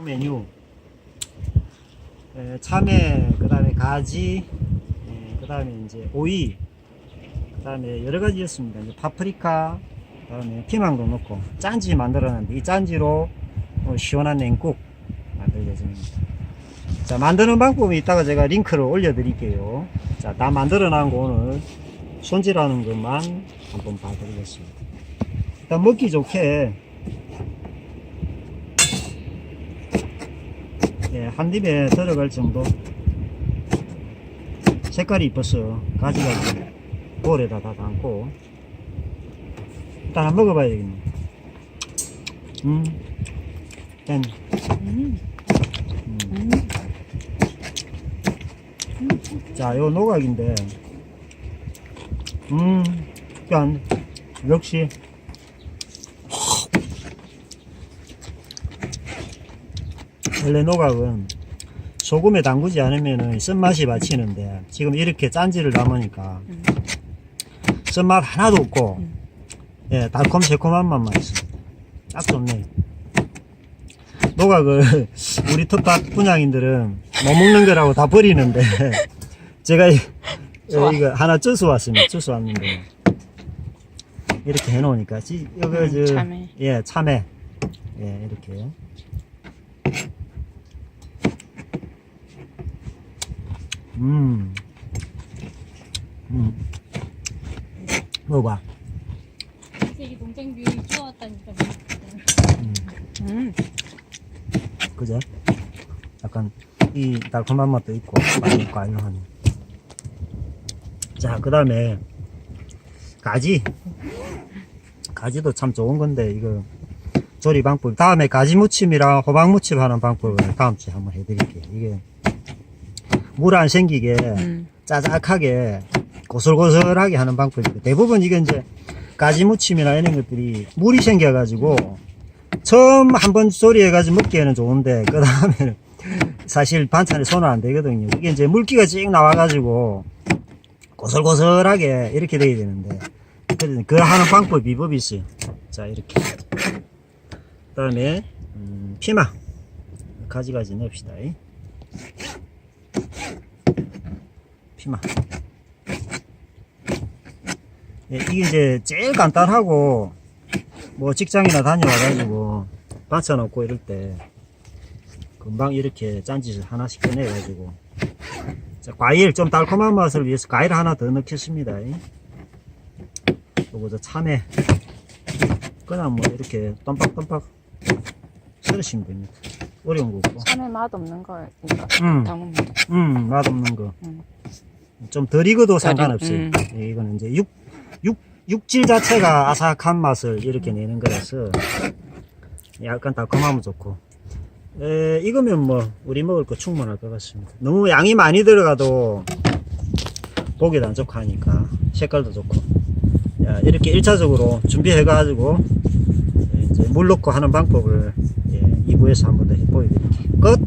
메뉴 에, 참외 그 다음에 가지 그 다음에 이제 오이 그 다음에 여러 가지 였습니다. 이제 파프리카 그 다음에 피망도 넣고 짠지 만들어놨는데 이 짠지로 어, 시원한 냉국 만들 예정입니다. 자 만드는 방법이 이따가 제가 링크를 올려 드릴게요. 자다 만들어 놓은 거 오늘 손질하는 것만 한번 봐드리겠습니다. 일단 먹기 좋게 한 입에 들어갈 정도 색깔이 이뻐서 가지가지 볼에다 다 담고 일단 한번 먹어봐야 되겠네 음, 짠. 음. 음. 자, 요 노각인데, 음, 짠. 역시, 원래 노각은 소금에 담그지 않으면 쓴맛이 받치는데, 지금 이렇게 짠지를 담으니까, 음. 쓴맛 하나도 없고, 음. 예, 달콤 새콤한 맛만 있습니다. 딱 좋네. 노각을 우리 텃밭 분양인들은 못 먹는 거라고 다 버리는데 제가 이, 좋아. 이거 하나 쪄서 왔습니다. 쪄서 왔는데 이렇게 해놓으니까 지, 이거 음, 저 참외. 예 참외 예 이렇게 음, 음. 먹어봐. 이 농장비 주워왔다니까. 음. 음. 그제? 약간 이 달콤한 맛도 있고 많이 과일하니 자 그 다음에 가지 가지도 참 좋은 건데 이거 조리 방법 다음에 가지 무침이랑 호박 무침 하는 방법을 다음 주에 한번 해드릴게요 이게 물 안 생기게 음. 짜작하게 고슬고슬하게 하는 방법이고 대부분 이게 이제 가지 무침이나 이런 것들이 물이 생겨가지고 처음 한 번 조리 해가지고 먹기에는 좋은데 그 다음에는 사실 반찬에 손은 안 되거든요. 이게 이제 물기가 찡 나와가지고 고슬고슬하게 이렇게 돼야 되는데 그 하는 방법 비법이 있어요. 자 이렇게 그 다음에 음, 피망 가지가지 넣읍시다. 이. 피망 예, 이게 이제 제일 간단하고 뭐 직장이나 다녀와가지고 없고 이럴 때 금방 이렇게 짠짓을 하나씩 꺼내가지고 자, 과일 좀 달콤한 맛을 위해서 과일 하나 더 넣겠습니다. 요거 저 참외. 그냥 뭐 이렇게 덤빡덤빡 썰으시면 됩니다 어려운 거 없고. 참외 맛 없는 거 이거 음. 담으면 음 맛 없는 거. 음. 좀 덜 익어도 상관없어요. 음. 예, 이거는 이제 육, 육, 육질 자체가 아삭한 맛을 이렇게 내는 거라서 약간 달콤하면 좋고. 에, 익으면 뭐 우리 먹을 거 충분할 것 같습니다. 너무 양이 많이 들어가도 보기도 안 좋고 하니까 색깔도 좋고. 야, 이렇게 1차적으로 준비해 가지고 이제 물 넣고 하는 방법을 예, 2부에서 한 번더 해보여드릴게요 끝